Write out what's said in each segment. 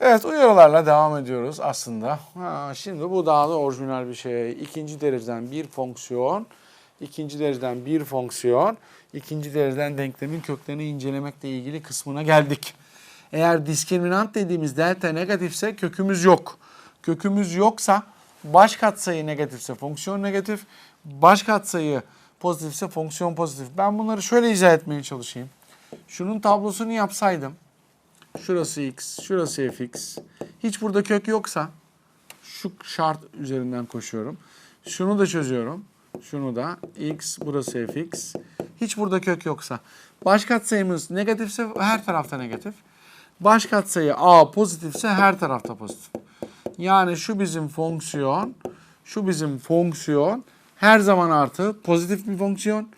Evet uyarılarla devam ediyoruz aslında. Ha, şimdi bu daha da orijinal bir şey. İkinci dereceden bir fonksiyon, ikinci dereceden bir fonksiyon, ikinci dereceden denklemin köklerini incelemekle ilgili kısmına geldik. Eğer diskriminant dediğimiz delta negatifse kökümüz yok. Kökümüz yoksa baş katsayı negatifse fonksiyon negatif, baş katsayı pozitifse fonksiyon pozitif. Ben bunları şöyle izah etmeye çalışayım. Şunun tablosunu yapsaydım Şurası x, şurası fx. Hiç burada kök yoksa şu şart üzerinden koşuyorum. Şunu da çözüyorum. Şunu da x, burası fx. Hiç burada kök yoksa. Baş katsayımız negatifse her tarafta negatif. Baş katsayı a pozitifse her tarafta pozitif. Yani şu bizim fonksiyon, şu bizim fonksiyon her zaman artı pozitif bir fonksiyon.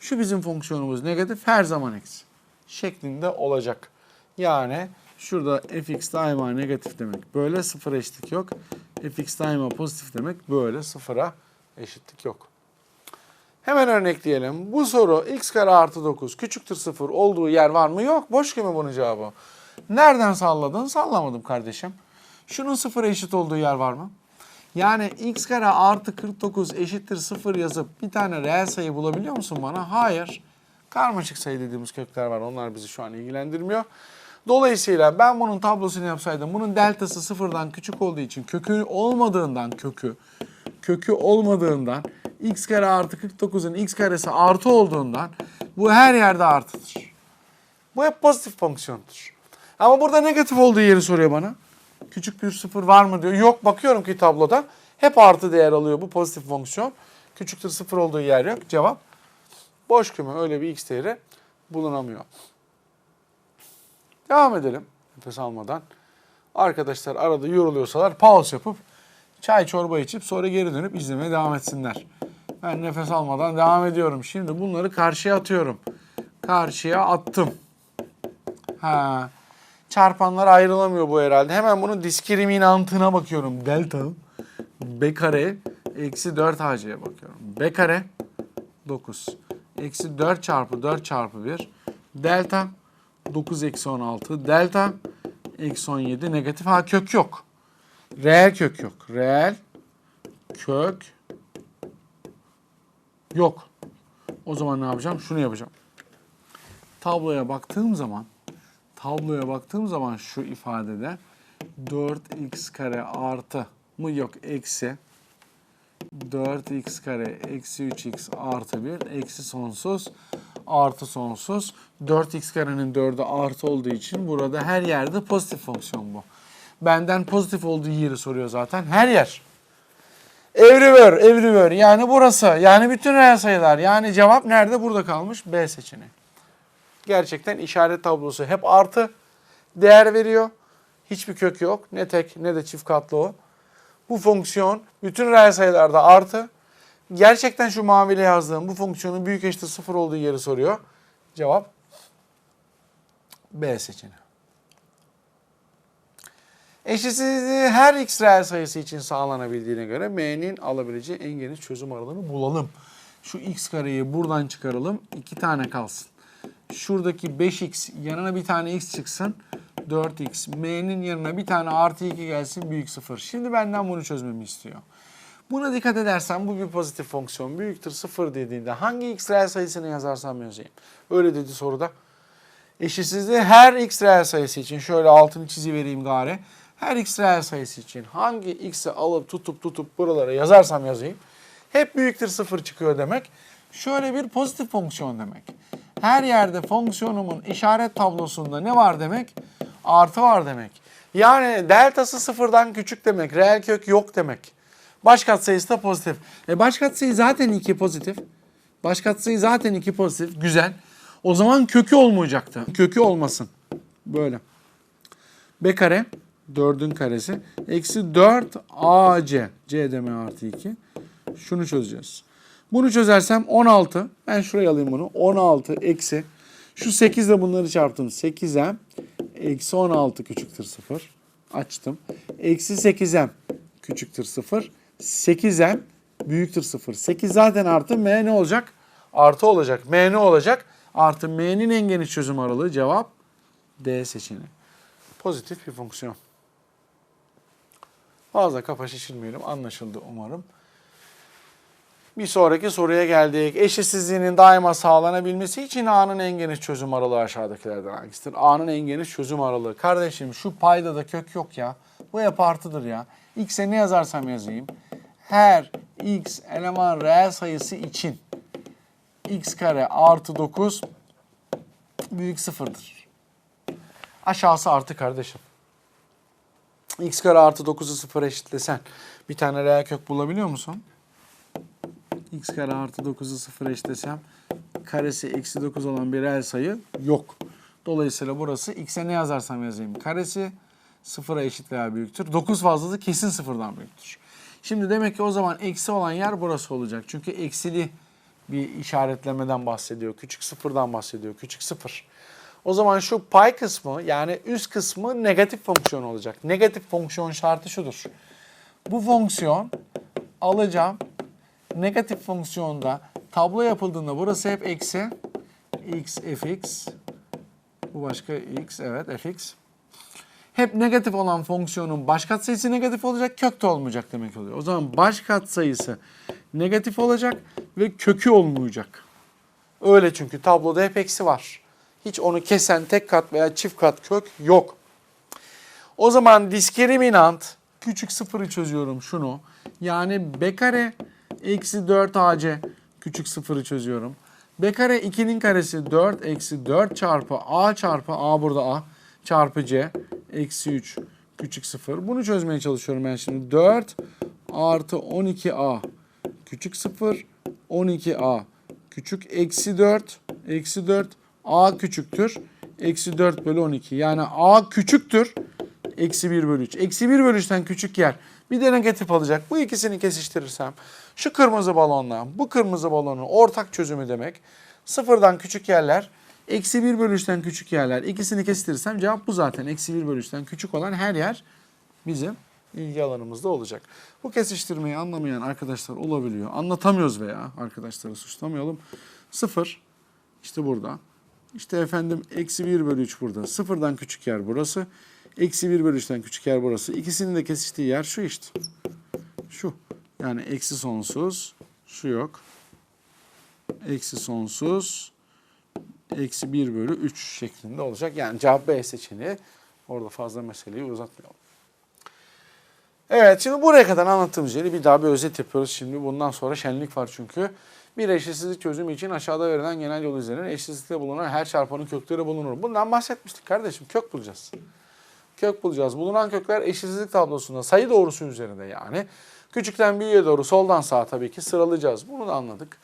Şu bizim fonksiyonumuz negatif her zaman eksi şeklinde olacak. Yani şurada fx daima negatif demek. Böyle sıfıra eşitlik yok. fx daima pozitif demek. Böyle sıfıra eşitlik yok. Hemen örnekleyelim. Bu soru x kare artı 9 küçüktür sıfır olduğu yer var mı? Yok. Boş gibi bunun cevabı. Nereden salladın? Sallamadım kardeşim. Şunun sıfıra eşit olduğu yer var mı? Yani x kare artı 49 eşittir sıfır yazıp bir tane reel sayı bulabiliyor musun bana? Hayır. Karmaşık sayı dediğimiz kökler var. Onlar bizi şu an ilgilendirmiyor. Dolayısıyla ben bunun tablosunu yapsaydım bunun deltası sıfırdan küçük olduğu için kökü olmadığından kökü kökü olmadığından x kare artı 49'un x karesi artı olduğundan bu her yerde artıdır. Bu hep pozitif fonksiyondur. Ama burada negatif olduğu yeri soruyor bana. Küçük bir sıfır var mı diyor. Yok bakıyorum ki tabloda hep artı değer alıyor bu pozitif fonksiyon. Küçüktür sıfır olduğu yer yok. Cevap boş küme öyle bir x değeri bulunamıyor. Devam edelim nefes almadan. Arkadaşlar arada yoruluyorsalar pause yapıp çay çorba içip sonra geri dönüp izlemeye devam etsinler. Ben nefes almadan devam ediyorum. Şimdi bunları karşıya atıyorum. Karşıya attım. Ha. Çarpanlar ayrılamıyor bu herhalde. Hemen bunun diskriminantına bakıyorum. Delta b kare eksi 4 hac'ye bakıyorum. b kare 9. Eksi 4 çarpı 4 çarpı 1. Delta 9 eksi 16. Delta eksi 17 negatif. Ha kök yok. Reel kök yok. Reel kök yok. O zaman ne yapacağım? Şunu yapacağım. Tabloya baktığım zaman tabloya baktığım zaman şu ifadede 4x kare artı mı yok eksi 4x kare eksi 3x artı 1 eksi sonsuz artı sonsuz 4x karenin 4'ü artı olduğu için burada her yerde pozitif fonksiyon bu. Benden pozitif olduğu yeri soruyor zaten. Her yer. Everywhere, everywhere. Yani burası. Yani bütün reel sayılar. Yani cevap nerede? Burada kalmış. B seçeneği. Gerçekten işaret tablosu hep artı değer veriyor. Hiçbir kök yok. Ne tek ne de çift katlı o. Bu fonksiyon bütün reel sayılarda artı. Gerçekten şu maviyle yazdığım bu fonksiyonun büyük eşittir sıfır olduğu yeri soruyor. Cevap B seçeneği. Eşitsizliği her x reel sayısı için sağlanabildiğine göre m'nin alabileceği en geniş çözüm aralığını bulalım. Şu x kareyi buradan çıkaralım. iki tane kalsın. Şuradaki 5x yanına bir tane x çıksın. 4x. M'nin yanına bir tane artı 2 gelsin büyük sıfır. Şimdi benden bunu çözmemi istiyor. Buna dikkat edersen bu bir pozitif fonksiyon. Büyüktür sıfır dediğinde hangi x reel sayısını yazarsam yazayım. Öyle dedi soruda. Eşitsizliği her x reel sayısı için şöyle altını çizi vereyim gari. Her x reel sayısı için hangi x'i alıp tutup tutup buralara yazarsam yazayım. Hep büyüktür sıfır çıkıyor demek. Şöyle bir pozitif fonksiyon demek. Her yerde fonksiyonumun işaret tablosunda ne var demek? Artı var demek. Yani deltası sıfırdan küçük demek. Reel kök yok demek. Baş katsayısı da pozitif. E baş katsayı zaten 2 pozitif. Baş katsayı zaten 2 pozitif. Güzel. O zaman kökü olmayacaktı. Kökü olmasın. Böyle. B kare 4'ün karesi. Eksi 4 AC. C deme artı 2. Şunu çözeceğiz. Bunu çözersem 16. Ben şuraya alayım bunu. 16 eksi. Şu 8 ile bunları çarptım. 8'e eksi 16 küçüktür 0. Açtım. Eksi 8'e küçüktür 0. 8'e büyüktür 0. 8 zaten artı m ne olacak? Artı olacak. m ne olacak? Artı m'nin en geniş çözüm aralığı cevap D seçeneği. Pozitif bir fonksiyon. Fazla kafa şişirmeyelim. Anlaşıldı umarım. Bir sonraki soruya geldik. Eşitsizliğinin daima sağlanabilmesi için A'nın en geniş çözüm aralığı aşağıdakilerden hangisidir? A'nın en geniş çözüm aralığı. Kardeşim şu payda da kök yok ya. Bu hep artıdır ya. X'e ne yazarsam yazayım. Her x eleman reel sayısı için x kare artı 9 büyük sıfırdır. Aşağısı artı kardeşim. x kare artı 9'u sıfıra eşitlesen bir tane reel kök bulabiliyor musun? x kare artı 9'u sıfıra eşitlesem karesi eksi 9 olan bir reel sayı yok. Dolayısıyla burası x'e ne yazarsam yazayım. Karesi sıfıra eşit veya büyüktür. 9 fazlası kesin sıfırdan büyüktür. Şimdi demek ki o zaman eksi olan yer burası olacak. Çünkü eksili bir işaretlemeden bahsediyor. Küçük sıfırdan bahsediyor. Küçük sıfır. O zaman şu pay kısmı yani üst kısmı negatif fonksiyon olacak. Negatif fonksiyon şartı şudur. Bu fonksiyon alacağım. Negatif fonksiyonda tablo yapıldığında burası hep eksi. x fx. Bu başka x evet fx. Hep negatif olan fonksiyonun baş katsayısı negatif olacak, kök de olmayacak demek oluyor. O zaman baş katsayısı negatif olacak ve kökü olmayacak. Öyle çünkü tabloda hep eksi var. Hiç onu kesen tek kat veya çift kat kök yok. O zaman diskriminant küçük sıfırı çözüyorum şunu. Yani b kare eksi 4 ac küçük sıfırı çözüyorum. b kare 2'nin karesi 4 eksi 4 çarpı a çarpı a burada a çarpı c eksi 3 küçük sıfır. Bunu çözmeye çalışıyorum ben şimdi. 4 artı 12a küçük sıfır 12a küçük eksi 4 eksi 4 a küçüktür. Eksi 4 bölü 12. Yani a küçüktür. Eksi 1 bölü 3. Eksi 1 bölü 3'ten küçük yer. Bir de negatif alacak. Bu ikisini kesiştirirsem şu kırmızı balonla bu kırmızı balonun ortak çözümü demek. Sıfırdan küçük yerler eksi 1 bölü 3'ten küçük yerler. İkisini kesiştirirsem cevap bu zaten. Eksi 1 bölü 3'ten küçük olan her yer bizim ilgi alanımızda olacak. Bu kesiştirmeyi anlamayan arkadaşlar olabiliyor. Anlatamıyoruz veya arkadaşları suçlamayalım. Sıfır işte burada. İşte efendim eksi 1 bölü 3 burada. Sıfırdan küçük yer burası. Eksi 1 bölü 3'ten küçük yer burası. İkisinin de kesiştiği yer şu işte. Şu. Yani eksi sonsuz. Şu yok. Eksi sonsuz. Eksi 1 bölü 3 şeklinde olacak. Yani cevap B seçeneği. Orada fazla meseleyi uzatmayalım. Evet şimdi buraya kadar anlattığımız yeri bir daha bir özet yapıyoruz. Şimdi bundan sonra şenlik var çünkü. Bir eşitsizlik çözümü için aşağıda verilen genel yol üzerinden eşitsizlikte bulunan her çarpanın kökleri bulunur. Bundan bahsetmiştik kardeşim. Kök bulacağız. Kök bulacağız. Bulunan kökler eşitsizlik tablosunda sayı doğrusu üzerinde yani. Küçükten büyüğe doğru soldan sağa tabii ki sıralayacağız. Bunu da anladık.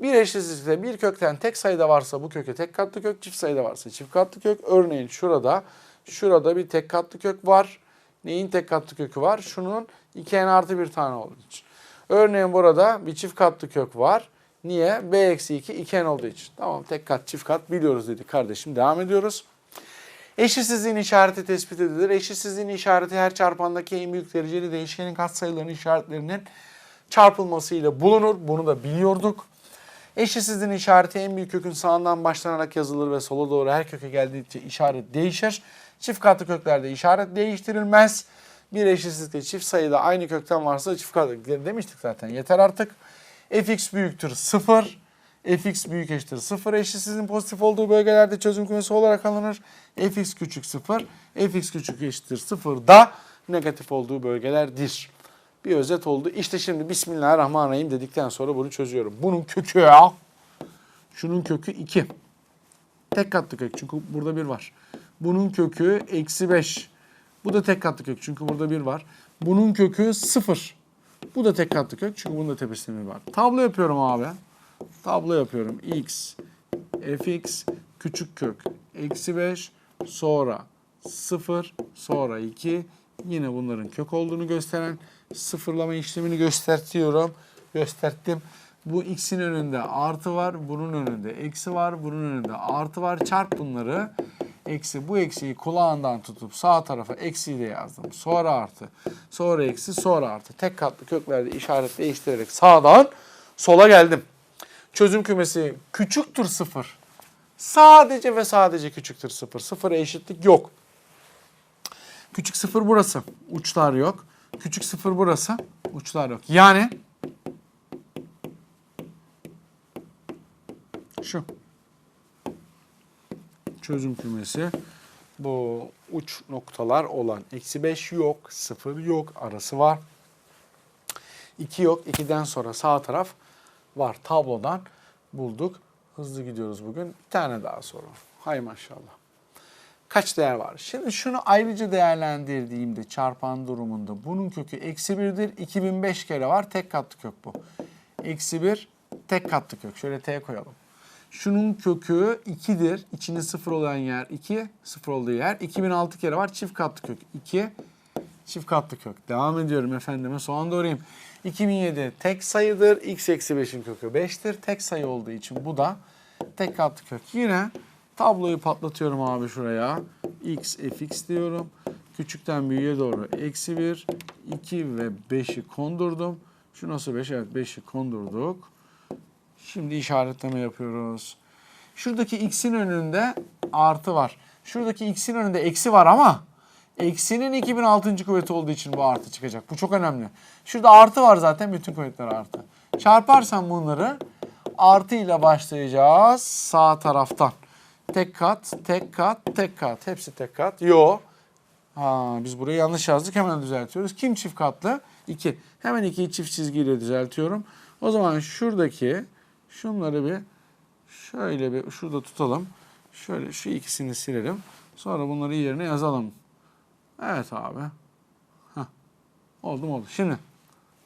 Bir eşitsizlikte bir kökten tek sayıda varsa bu köke tek katlı kök, çift sayıda varsa çift katlı kök. Örneğin şurada, şurada bir tek katlı kök var. Neyin tek katlı kökü var? Şunun 2n artı bir tane olduğu için. Örneğin burada bir çift katlı kök var. Niye? b eksi 2 2n olduğu için. Tamam tek kat çift kat biliyoruz dedik kardeşim. Devam ediyoruz. Eşitsizliğin işareti tespit edilir. Eşitsizliğin işareti her çarpandaki en büyük dereceli değişkenin katsayılarının işaretlerinin çarpılmasıyla bulunur. Bunu da biliyorduk. Eşitsizliğin işareti en büyük kökün sağından başlanarak yazılır ve sola doğru her köke geldikçe işaret değişir. Çift katlı köklerde işaret değiştirilmez. Bir eşitsizlikte çift sayıda aynı kökten varsa çift katlı demiştik zaten. Yeter artık. fx büyüktür 0. fx büyük eşittir 0. Eşitsizliğin pozitif olduğu bölgelerde çözüm kümesi olarak alınır. fx küçük 0. fx küçük eşittir 0 da negatif olduğu bölgelerdir. Bir özet oldu. İşte şimdi Bismillahirrahmanirrahim dedikten sonra bunu çözüyorum. Bunun kökü ya. Şunun kökü 2. Tek katlı kök çünkü burada bir var. Bunun kökü eksi 5. Bu da tek katlı kök çünkü burada bir var. Bunun kökü 0. Bu da tek katlı kök çünkü bunun da tepesinde bir var. Tablo yapıyorum abi. Tablo yapıyorum. x, fx, küçük kök, eksi 5, sonra 0, sonra 2. Yine bunların kök olduğunu gösteren sıfırlama işlemini göstertiyorum. Gösterttim. Bu x'in önünde artı var, bunun önünde eksi var, bunun önünde artı var. Çarp bunları. Eksi bu eksiyi kulağından tutup sağ tarafa eksiyi de yazdım. Sonra artı, sonra eksi, sonra artı. Tek katlı köklerde işaret değiştirerek sağdan sola geldim. Çözüm kümesi küçüktür sıfır. Sadece ve sadece küçüktür sıfır. Sıfıra eşitlik yok. Küçük sıfır burası. Uçlar yok. Küçük sıfır burası. Uçlar yok. Yani şu çözüm kümesi bu uç noktalar olan eksi 5 yok, 0 yok, arası var. 2 yok, 2'den sonra sağ taraf var. Tablodan bulduk. Hızlı gidiyoruz bugün. Bir tane daha soru. Hay maşallah. Kaç değer var? Şimdi şunu ayrıca değerlendirdiğimde çarpan durumunda bunun kökü eksi 1'dir. 2005 kere var. Tek katlı kök bu. Eksi 1 tek katlı kök. Şöyle t koyalım. Şunun kökü 2'dir. İçinde 0 olan yer 2. 0 olduğu yer. 2006 kere var. Çift katlı kök 2. Çift katlı kök. Devam ediyorum efendime. Soğan doğrayayım. 2007 tek sayıdır. X eksi 5'in kökü 5'tir. Tek sayı olduğu için bu da tek katlı kök. Yine tabloyu patlatıyorum abi şuraya. X fx diyorum. Küçükten büyüğe doğru eksi 1, 2 ve 5'i kondurdum. Şu nasıl 5? Evet 5'i kondurduk. Şimdi işaretleme yapıyoruz. Şuradaki x'in önünde artı var. Şuradaki x'in önünde eksi var ama eksinin 2006. kuvveti olduğu için bu artı çıkacak. Bu çok önemli. Şurada artı var zaten bütün kuvvetler artı. Çarparsam bunları artı ile başlayacağız sağ taraftan. Tek kat, tek kat, tek kat. Hepsi tek kat. Yo. Ha, biz burayı yanlış yazdık. Hemen düzeltiyoruz. Kim çift katlı? 2. Hemen 2'yi çift çizgiyle düzeltiyorum. O zaman şuradaki şunları bir şöyle bir şurada tutalım. Şöyle şu ikisini silelim. Sonra bunları yerine yazalım. Evet abi. Heh. Oldu mu oldu. Şimdi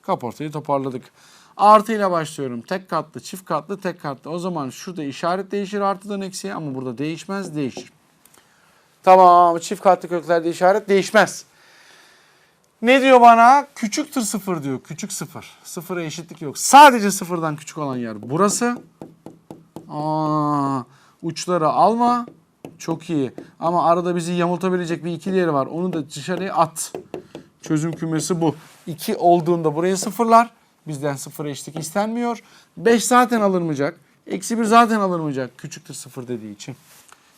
kaportayı toparladık. Artı ile başlıyorum. Tek katlı, çift katlı, tek katlı. O zaman şurada işaret değişir artıdan eksiye ama burada değişmez, değişir. Tamam, çift katlı köklerde işaret değişmez. Ne diyor bana? Küçüktür sıfır diyor. Küçük sıfır. Sıfıra eşitlik yok. Sadece sıfırdan küçük olan yer burası. Aa, uçları alma. Çok iyi. Ama arada bizi yamultabilecek bir ikili yeri var. Onu da dışarıya at. Çözüm kümesi bu. 2 olduğunda buraya sıfırlar. Bizden sıfıra eşitlik istenmiyor. 5 zaten alınmayacak. Eksi 1 zaten alınmayacak. Küçüktür sıfır dediği için.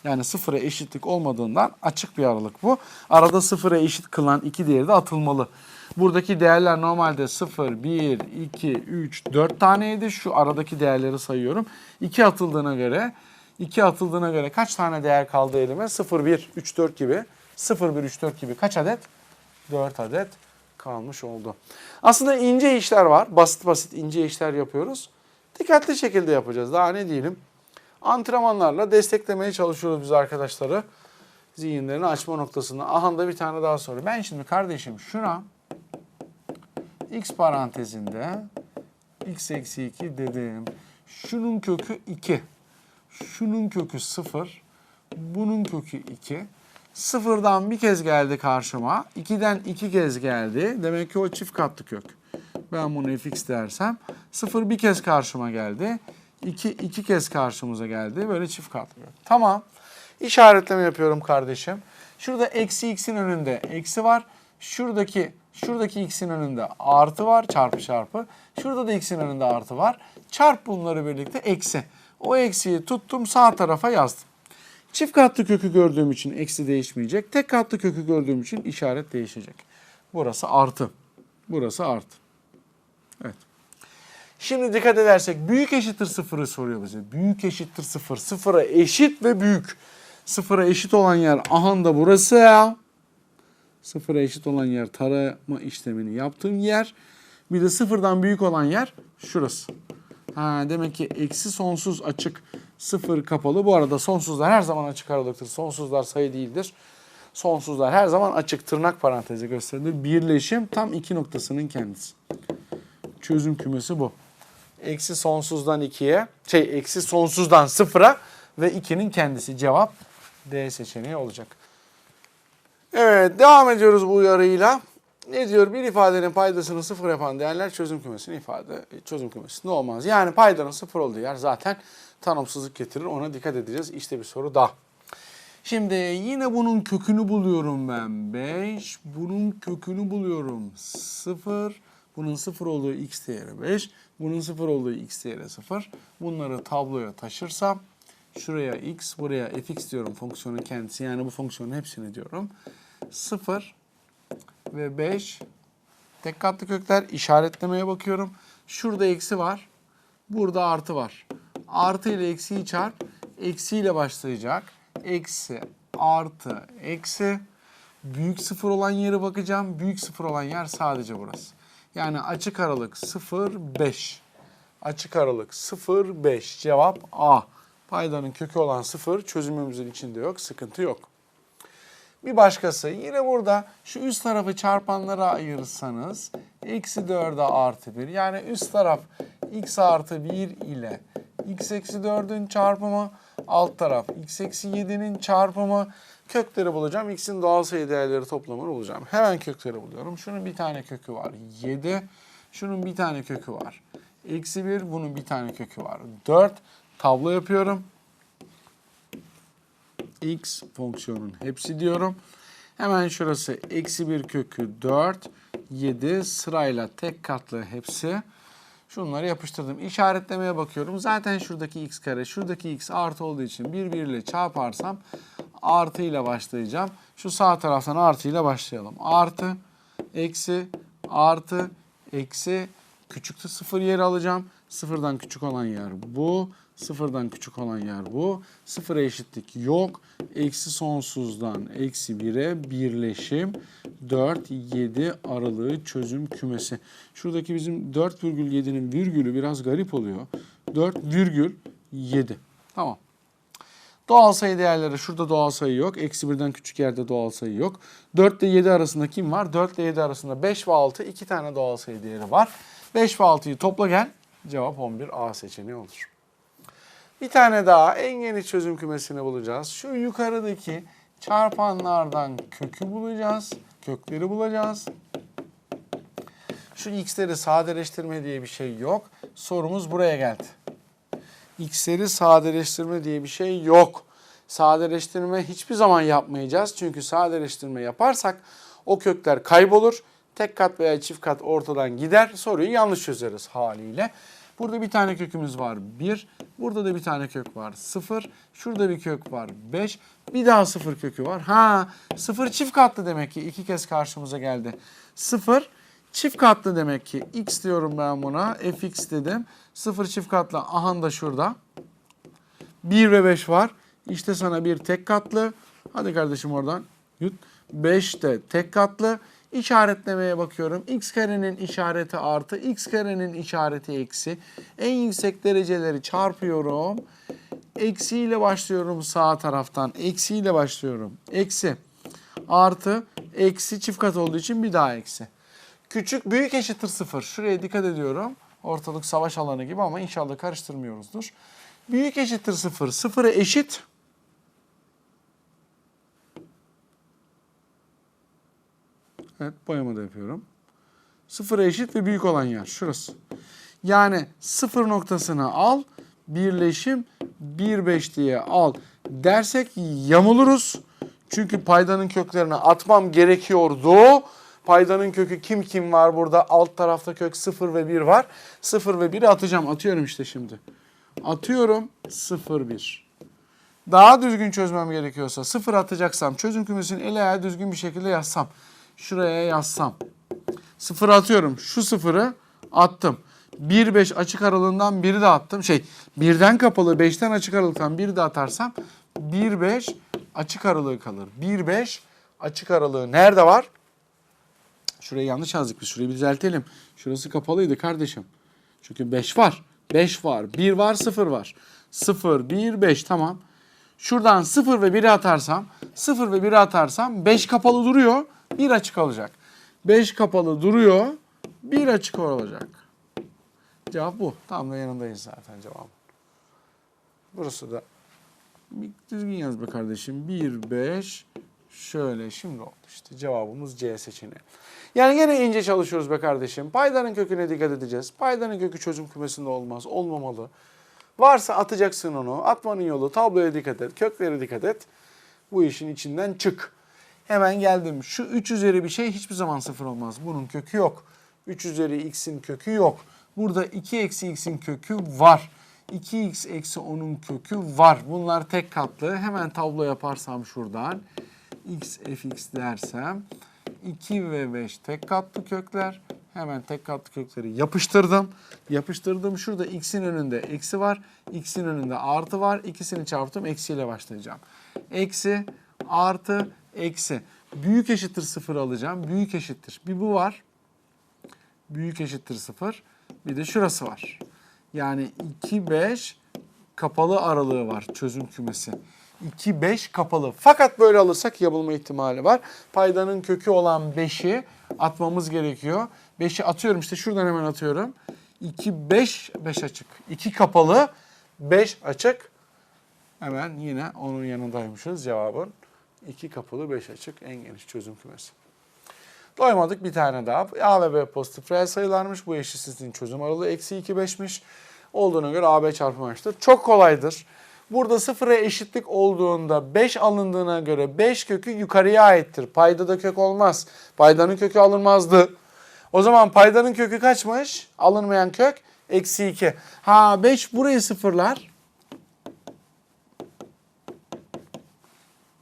Yani sıfıra eşitlik olmadığından açık bir aralık bu. Arada sıfıra eşit kılan iki değeri de atılmalı. Buradaki değerler normalde 0, 1, 2, 3, 4 taneydi. Şu aradaki değerleri sayıyorum. 2 atıldığına göre 2 atıldığına göre kaç tane değer kaldı elime? 0, 1, 3, 4 gibi. 0, 1, 3, 4 gibi kaç adet? 4 adet kalmış oldu. Aslında ince işler var. Basit basit ince işler yapıyoruz. Dikkatli şekilde yapacağız. Daha ne diyelim? Antrenmanlarla desteklemeye çalışıyoruz biz arkadaşları. Zihinlerini açma noktasında. Aha da bir tane daha soru. Ben şimdi kardeşim şuna x parantezinde x eksi 2 dedim. Şunun kökü 2. Şunun kökü 0. Bunun kökü 2. Sıfırdan bir kez geldi karşıma. 2'den iki kez geldi. Demek ki o çift katlı kök. Ben bunu fx dersem. Sıfır bir kez karşıma geldi. 2 iki kez karşımıza geldi. Böyle çift katlı kök. Tamam. İşaretleme yapıyorum kardeşim. Şurada eksi x'in önünde eksi var. Şuradaki şuradaki x'in önünde artı var çarpı çarpı. Şurada da x'in önünde artı var. Çarp bunları birlikte eksi. O eksiyi tuttum sağ tarafa yazdım. Çift katlı kökü gördüğüm için eksi değişmeyecek. Tek katlı kökü gördüğüm için işaret değişecek. Burası artı. Burası artı. Evet. Şimdi dikkat edersek büyük eşittir sıfırı soruyor bize. Büyük eşittir sıfır. Sıfıra eşit ve büyük. Sıfıra eşit olan yer aha da burası. Sıfıra eşit olan yer tarama işlemini yaptığım yer. Bir de sıfırdan büyük olan yer şurası. Ha, demek ki eksi sonsuz açık sıfır kapalı. Bu arada sonsuzlar her zaman açık aralıktır. Sonsuzlar sayı değildir. Sonsuzlar her zaman açık tırnak parantezi gösterilir. Birleşim tam iki noktasının kendisi. Çözüm kümesi bu. Eksi sonsuzdan 2'ye, şey eksi sonsuzdan sıfıra ve 2'nin kendisi cevap D seçeneği olacak. Evet devam ediyoruz bu uyarıyla. Ne diyor? Bir ifadenin paydasını sıfır yapan değerler çözüm kümesini ifade çözüm kümesinde olmaz. Yani paydanın sıfır olduğu yer zaten tanımsızlık getirir. Ona dikkat edeceğiz. İşte bir soru daha. Şimdi yine bunun kökünü buluyorum ben. 5. Bunun kökünü buluyorum. 0. Bunun 0 olduğu x değeri 5. Bunun 0 olduğu x değeri 0. Bunları tabloya taşırsam şuraya x, buraya fx diyorum fonksiyonun kendisi. Yani bu fonksiyonun hepsini diyorum. 0 ve 5 Tek katlı kökler işaretlemeye bakıyorum. Şurada eksi var. Burada artı var. Artı ile eksiyi çarp. Eksiyle başlayacak. Eksi, artı, eksi. Büyük sıfır olan yere bakacağım. Büyük sıfır olan yer sadece burası. Yani açık aralık 0, 5. Açık aralık 0, 5. Cevap A. Paydanın kökü olan 0 çözümümüzün içinde yok. Sıkıntı yok. Bir başkası yine burada şu üst tarafı çarpanlara ayırırsanız eksi 4'e artı 1 yani üst taraf x artı 1 ile x eksi 4'ün çarpımı alt taraf x eksi 7'nin çarpımı kökleri bulacağım. x'in doğal sayı değerleri toplamını bulacağım. Hemen kökleri buluyorum. Şunun bir tane kökü var 7. Şunun bir tane kökü var. Eksi 1 bunun bir tane kökü var. 4 tablo yapıyorum x fonksiyonun hepsi diyorum. Hemen şurası eksi 1 kökü 4, 7 sırayla tek katlı hepsi. Şunları yapıştırdım. İşaretlemeye bakıyorum. Zaten şuradaki x kare, şuradaki x artı olduğu için birbiriyle çarparsam artı ile başlayacağım. Şu sağ taraftan artı ile başlayalım. Artı, eksi, artı, eksi, küçüktü sıfır yeri alacağım. Sıfırdan küçük olan yer bu. Sıfırdan küçük olan yer bu. Sıfıra eşitlik yok. Eksi sonsuzdan eksi 1'e birleşim 4, 7 aralığı çözüm kümesi. Şuradaki bizim 4,7'nin virgülü biraz garip oluyor. 4,7. Tamam. Doğal sayı değerleri şurada doğal sayı yok. Eksi 1'den küçük yerde doğal sayı yok. 4 ile 7 arasında kim var? 4 ile 7 arasında 5 ve 6 iki tane doğal sayı değeri var. 5 ve 6'yı topla gel. Cevap 11A seçeneği olur. Bir tane daha en geniş çözüm kümesini bulacağız. Şu yukarıdaki çarpanlardan kökü bulacağız. Kökleri bulacağız. Şu x'leri sadeleştirme diye bir şey yok. Sorumuz buraya geldi. X'leri sadeleştirme diye bir şey yok. Sadeleştirme hiçbir zaman yapmayacağız. Çünkü sadeleştirme yaparsak o kökler kaybolur. Tek kat veya çift kat ortadan gider. Soruyu yanlış çözeriz haliyle. Burada bir tane kökümüz var 1. Burada da bir tane kök var 0. Şurada bir kök var 5. Bir daha 0 kökü var. Ha 0 çift katlı demek ki iki kez karşımıza geldi. 0 çift katlı demek ki x diyorum ben buna. fx dedim. 0 çift katlı ahan da şurada. 1 ve 5 var. İşte sana bir tek katlı. Hadi kardeşim oradan. Yut. 5 de tek katlı. İşaretlemeye bakıyorum. X karenin işareti artı, x karenin işareti eksi. En yüksek dereceleri çarpıyorum. Eksiyle başlıyorum sağ taraftan. Eksiyle başlıyorum. Eksi, artı, eksi çift kat olduğu için bir daha eksi. Küçük, büyük eşittir sıfır. Şuraya dikkat ediyorum. Ortalık savaş alanı gibi ama inşallah karıştırmıyoruzdur. Büyük eşittir sıfır. Sıfıra eşit. Evet boyama da yapıyorum. Sıfıra eşit ve büyük olan yer şurası. Yani sıfır noktasını al, birleşim 1,5 diye al dersek yamuluruz. Çünkü paydanın köklerini atmam gerekiyordu. Paydanın kökü kim kim var burada? Alt tarafta kök 0 ve 1 var. 0 ve 1'i atacağım. Atıyorum işte şimdi. Atıyorum 0, 1. Daha düzgün çözmem gerekiyorsa 0 atacaksam çözüm kümesini el ayağı düzgün bir şekilde yazsam. Şuraya yazsam. 0 atıyorum. Şu sıfırı attım. 1 5 açık aralığından biri de attım. Şey, birden kapalı 5'ten açık aralıktan biri de atarsam 1 5 açık aralığı kalır. 1 5 açık aralığı nerede var? Şurayı yanlış yazdık biz. Şurayı bir düzeltelim. Şurası kapalıydı kardeşim. Çünkü 5 var. 5 var. 1 var, 0 var. 0, 1, 5 tamam. Şuradan 0 ve 1'i atarsam, 0 ve 1'i atarsam 5 kapalı duruyor, 1 açık olacak. 5 kapalı duruyor, 1 açık olacak. Cevap bu. Tam da yanındayız zaten cevabı. Burası da bir düzgün yaz be kardeşim. 1, 5, şöyle şimdi oldu işte. Cevabımız C seçeneği. Yani gene ince çalışıyoruz be kardeşim. Paydanın köküne dikkat edeceğiz. Paydanın kökü çözüm kümesinde olmaz, olmamalı. Varsa atacaksın onu. Atmanın yolu tabloya dikkat et, köklere dikkat et. Bu işin içinden çık. Hemen geldim. Şu 3 üzeri bir şey hiçbir zaman sıfır olmaz. Bunun kökü yok. 3 üzeri x'in kökü yok. Burada 2 eksi x'in kökü var. 2x eksi 10'un kökü var. Bunlar tek katlı. Hemen tablo yaparsam şuradan. x fx dersem 2 ve 5 tek katlı kökler. Hemen tek katlı kökleri yapıştırdım. Yapıştırdım. Şurada x'in önünde eksi var. x'in önünde artı var. İkisini çarptım. Eksiyle başlayacağım. Eksi, artı, eksi. Büyük eşittir sıfır alacağım. Büyük eşittir. Bir bu var. Büyük eşittir sıfır. Bir de şurası var. Yani 2, 5 kapalı aralığı var çözüm kümesi. 2, 5 kapalı. Fakat böyle alırsak yapılma ihtimali var. Paydanın kökü olan 5'i atmamız gerekiyor. 5'i atıyorum işte şuradan hemen atıyorum. 2, 5, 5 açık. 2 kapalı, 5 açık. Hemen yine onun yanındaymışız cevabın. 2 kapalı, 5 açık en geniş çözüm kümesi. Doymadık bir tane daha. A ve B pozitif reel sayılarmış. Bu eşitsizliğin çözüm aralığı eksi 2 5'miş. Olduğuna göre AB çarpımı açtır. Çok kolaydır. Burada sıfıra eşitlik olduğunda 5 alındığına göre 5 kökü yukarıya aittir. Paydada kök olmaz. Paydanın kökü alınmazdı. O zaman paydanın kökü kaçmış? Alınmayan kök eksi 2. Ha 5 burayı sıfırlar.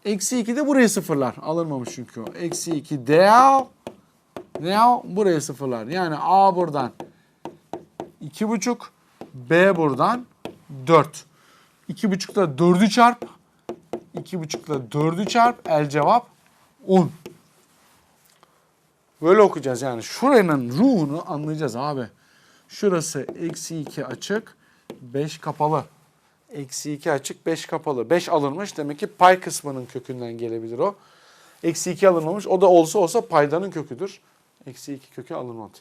Eksi 2 de burayı sıfırlar. Alınmamış çünkü o. Eksi 2 deal. Deal burayı sıfırlar. Yani A buradan 2,5. B buradan 4. 2,5 ile 4'ü çarp. 2,5 ile 4'ü çarp. El cevap 10. Böyle okuyacağız yani. Şuranın ruhunu anlayacağız abi. Şurası eksi 2 açık, 5 kapalı. Eksi 2 açık, 5 kapalı. 5 alınmış demek ki pay kısmının kökünden gelebilir o. Eksi 2 alınmamış. O da olsa olsa paydanın köküdür. Eksi 2 kökü alınmadı.